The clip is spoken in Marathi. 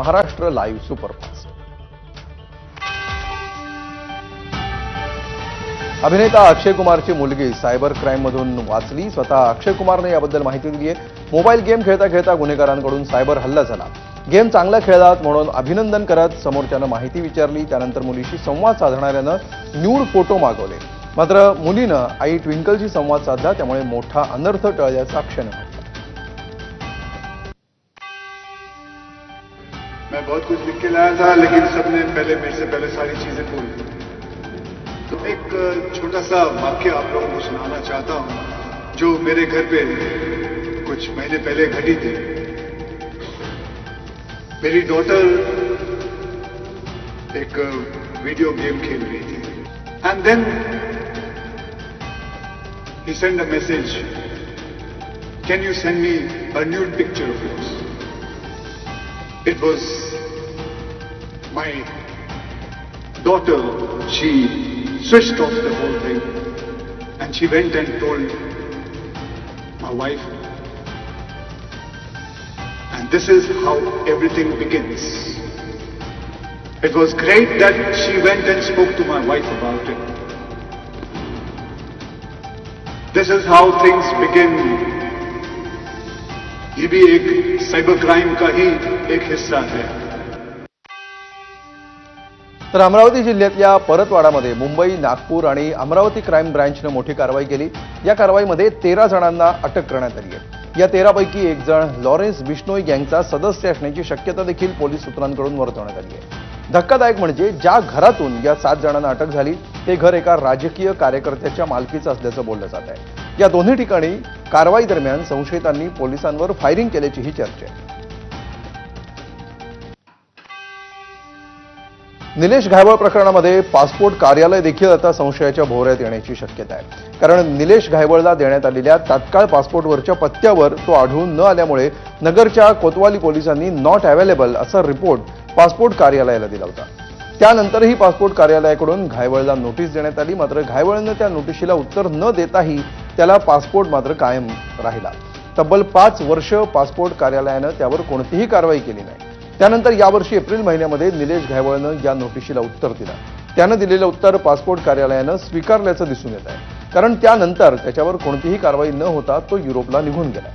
Maharashtra live superfast. अभिनेता अक्षय कुमारची मुलगी सायबर क्राईममधून वाचली. स्वतः अक्षय कुमारने याबद्दल माहिती दिली आहे. मोबाईल गेम खेळता खेळता गुन्हेगारांकडून सायबर हल्ला झाला. गेम चांगला खेळलात म्हणून अभिनंदन करत समोरच्यानं माहिती विचारली. त्यानंतर मुलीशी संवाद साधणाऱ्यानं न्यूड फोटो मागवले. मात्र मुलीनं आई ट्विंकलशी संवाद साधला. त्यामुळे मोठा अनर्थ टळल्याचं अक्षयने मैं बहुत कुछ लिख के लाया था, लेकिन सबने पहले मेरे से पहले सारी चीज़ें भूल तो एक छोटा सा वाक्य आप लोगों को सुनाना चाहता हूँ, जो मेरे घर पे कुछ महीने पहले घटी थी। मेरी डॉटर एक वीडियो गेम खेल रही थी। And then he send a message can you send me a nude picture of yours? It was my daughter. She switched off the whole thing and she went and told my wife. And this is how everything begins. It was great that she went and spoke to my wife about it. This is how things begin ये भी एक साइबर क्राइम का ही एक हिस्सा है तर अमरावती जिल्ह्यातल्या परतवाडामध्ये मुंबई नागपूर आणि अमरावती क्राईम ब्रँचनं मोठी कारवाई केली. या कारवाईमध्ये तेरा जणांना अटक करण्यात आली आहे. या तेरापैकी एक जण लॉरेन्स बिश्नोई गँगचा सदस्य असण्याची शक्यता देखील पोलीस सूत्रांकडून वर्तवण्यात आली आहे. धक्कादायक म्हणजे ज्या घरातून या सात जणांना अटक झाली ते घर एका राजकीय कार्यकर्त्याच्या मालकीचं असल्याचं बोललं जात आहे. या दोन्ही ठिकाणी कारवाई दरम्यान संशयितांनी पोलिसांवर फायरिंग केल्याचीही चर्चा आहे. निलेश घायवळ प्रकरणामध्ये पासपोर्ट कार्यालय देखील आता संशयाच्या भोवऱ्यात येण्याची शक्यता आहे. कारण निलेश घायवळला देण्यात आलेल्या तात्काळ पासपोर्टवरच्या पत्त्यावर तो आढळून न आल्यामुळे नगरच्या कोतवाली पोलिसांनी नॉट अवेलेबल असा रिपोर्ट पासपोर्ट कार्यालयाला दिला होता. त्यानंतरही पासपोर्ट कार्यालयाकडून घायवळला नोटीस देण्यात आली. मात्र घायवळनं त्या नोटिशीला उत्तर न देताही त्याला पासपोर्ट मात्र कायम राहिला. तब्बल पाच वर्ष पासपोर्ट कार्यालयानं त्यावर कोणतीही कारवाई केली नाही. त्यानंतर यावर्षी एप्रिल महिन्यामध्ये निलेश घायवळनं या नोटिशीला उत्तर दिलं. त्यानं दिलेलं उत्तर पासपोर्ट कार्यालयानं स्वीकारल्याचं दिसून येत आहे. कारण त्यानंतर त्याच्यावर कोणतीही कारवाई न होता तो युरोपला निघून गेला.